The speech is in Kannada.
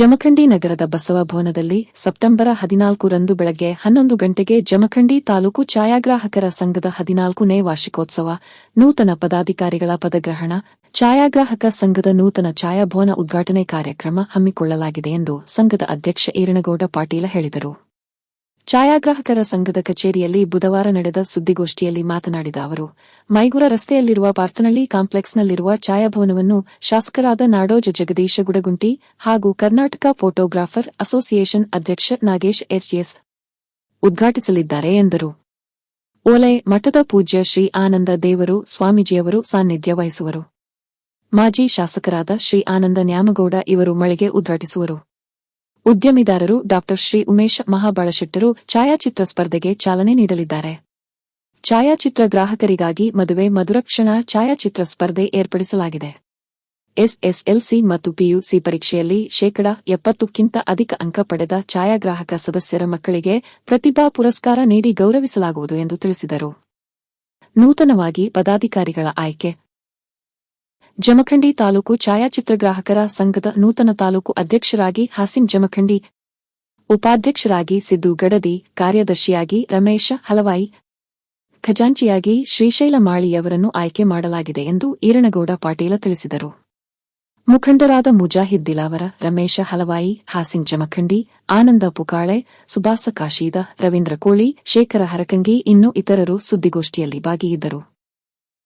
ಜಮಖಂಡಿ ನಗರದ ಬಸವ ಭವನದಲ್ಲಿ ಸೆಪ್ಟೆಂಬರ್ ಹದಿನಾಲ್ಕು ರಂದು ಬೆಳಗ್ಗೆ ಹನ್ನೊಂದು ಗಂಟೆಗೆ ಜಮಖಂಡಿ ತಾಲೂಕು ಛಾಯಾಗ್ರಾಹಕರ ಸಂಘದ ಹದಿನಾಲ್ಕನೇ ವಾರ್ಷಿಕೋತ್ಸವ, ನೂತನ ಪದಾಧಿಕಾರಿಗಳ ಪದಗ್ರಹಣ, ಛಾಯಾಗ್ರಾಹಕ ಸಂಘದ ನೂತನ ಛಾಯಾಭವನ ಉದ್ಘಾಟನೆ ಕಾರ್ಯಕ್ರಮ ಹಮ್ಮಿಕೊಳ್ಳಲಾಗಿದೆ ಎಂದು ಸಂಘದ ಅಧ್ಯಕ್ಷ ಈರಣಗೌಡ ಪಾಟೀಲ ಹೇಳಿದರು. ಛಾಯಾಗ್ರಾಹಕರ ಸಂಘದ ಕಚೇರಿಯಲ್ಲಿ ಬುಧವಾರ ನಡೆದ ಸುದ್ದಿಗೋಷ್ಠಿಯಲ್ಲಿ ಮಾತನಾಡಿದ ಅವರು, ಮೈಗೂರ ರಸ್ತೆಯಲ್ಲಿರುವ ಪಾರ್ಥನಳ್ಳಿ ಕಾಂಪ್ಲೆಕ್ಸ್ನಲ್ಲಿರುವ ಛಾಯಾಭವನವನ್ನು ಶಾಸಕರಾದ ನಾಡೋಜ ಜಗದೀಶ ಗುಡಗುಂಟಿ ಹಾಗೂ ಕರ್ನಾಟಕ ಫೋಟೋಗ್ರಾಫರ್ ಅಸೋಸಿಯೇಷನ್ ಅಧ್ಯಕ್ಷ ನಾಗೇಶ್ ಎಚ್ಎಸ್ ಉದ್ಘಾಟಿಸಲಿದ್ದಾರೆ ಎಂದರು. ಓಲೆ ಮಠದ ಪೂಜ್ಯ ಶ್ರೀ ಆನಂದ ದೇವರು ಸ್ವಾಮೀಜಿಯವರು ಸಾನ್ನಿಧ್ಯ ವಹಿಸುವರು. ಮಾಜಿ ಶಾಸಕರಾದ ಶ್ರೀ ಆನಂದ ನ್ಯಾಮಗೌಡ ಇವರು ಮಳಿಗೆ ಉದ್ಘಾಟಿಸುವರು. ಉದ್ಯಮಿದಾರರು ಡಾಕ್ಟರ್ ಶ್ರೀ. ಉಮೇಶ್ ಮಹಾಬಳಶೆಟ್ಟರು ಛಾಯಾಚಿತ್ರ ಸ್ಪರ್ಧೆಗೆ ಚಾಲನೆ ನೀಡಲಿದ್ದಾರೆ. ಛಾಯಾಚಿತ್ರ ಗ್ರಾಹಕರಿಗಾಗಿ ಮದುವೆ ಮಧುರಕ್ಷಣ ಛಾಯಾಚಿತ್ರ ಸ್ಪರ್ಧೆ ಏರ್ಪಡಿಸಲಾಗಿದೆ. ಎಸ್ಎಸ್ಎಲ್ಸಿ ಮತ್ತು ಪಿಯುಸಿ ಪರೀಕ್ಷೆಯಲ್ಲಿ ಶೇಕಡಾ ಎಪ್ಪತ್ತಕ್ಕಿಂತ ಅಧಿಕ ಅಂಕ ಪಡೆದ ಛಾಯಾಗ್ರಾಹಕ ಸದಸ್ಯರ ಮಕ್ಕಳಿಗೆ ಪ್ರತಿಭಾ ಪುರಸ್ಕಾರ ನೀಡಿ ಗೌರವಿಸಲಾಗುವುದು ಎಂದು ತಿಳಿಸಿದರು. ನೂತನವಾಗಿ ಪದಾಧಿಕಾರಿಗಳ ಆಯ್ಕೆ ಜಮಖಂಡಿ ತಾಲೂಕು ಛಾಯಾಚಿತ್ರಗ್ರಾಹಕರ ಸಂಘದ ನೂತನ ತಾಲೂಕು ಅಧ್ಯಕ್ಷರಾಗಿ ಹಾಸಿನ್ ಜಮಖಂಡಿ, ಉಪಾಧ್ಯಕ್ಷರಾಗಿ ಸಿದ್ದು ಗಡದಿ, ಕಾರ್ಯದರ್ಶಿಯಾಗಿ ರಮೇಶ ಹಲವಾಯಿ, ಖಜಾಂಚಿಯಾಗಿ ಶ್ರೀಶೈಲ ಮಾಳಿಯವರನ್ನು ಆಯ್ಕೆ ಮಾಡಲಾಗಿದೆ ಎಂದು ಈರಣಗೌಡ ಪಾಟೀಲ ತಿಳಿಸಿದರು. ಮುಖಂಡರಾದ ಮುಜಾಹಿದ್ ದಿಲಾವರ ರಮೇಶ ಹಲವಾಯಿ, ಹಾಸಿನ್ ಜಮಖಂಡಿ, ಆನಂದ ಪುಕಾಳೆ, ಸುಭಾಸ ಕಾಶೀದ ರವೀಂದ್ರ ಕೋಳಿ, ಶೇಖರ ಹರಕಂಗಿ ಇನ್ನೂ ಇತರರು ಸುದ್ದಿಗೋಷ್ಠಿಯಲ್ಲಿ ಭಾಗಿಯಿದ್ದರು.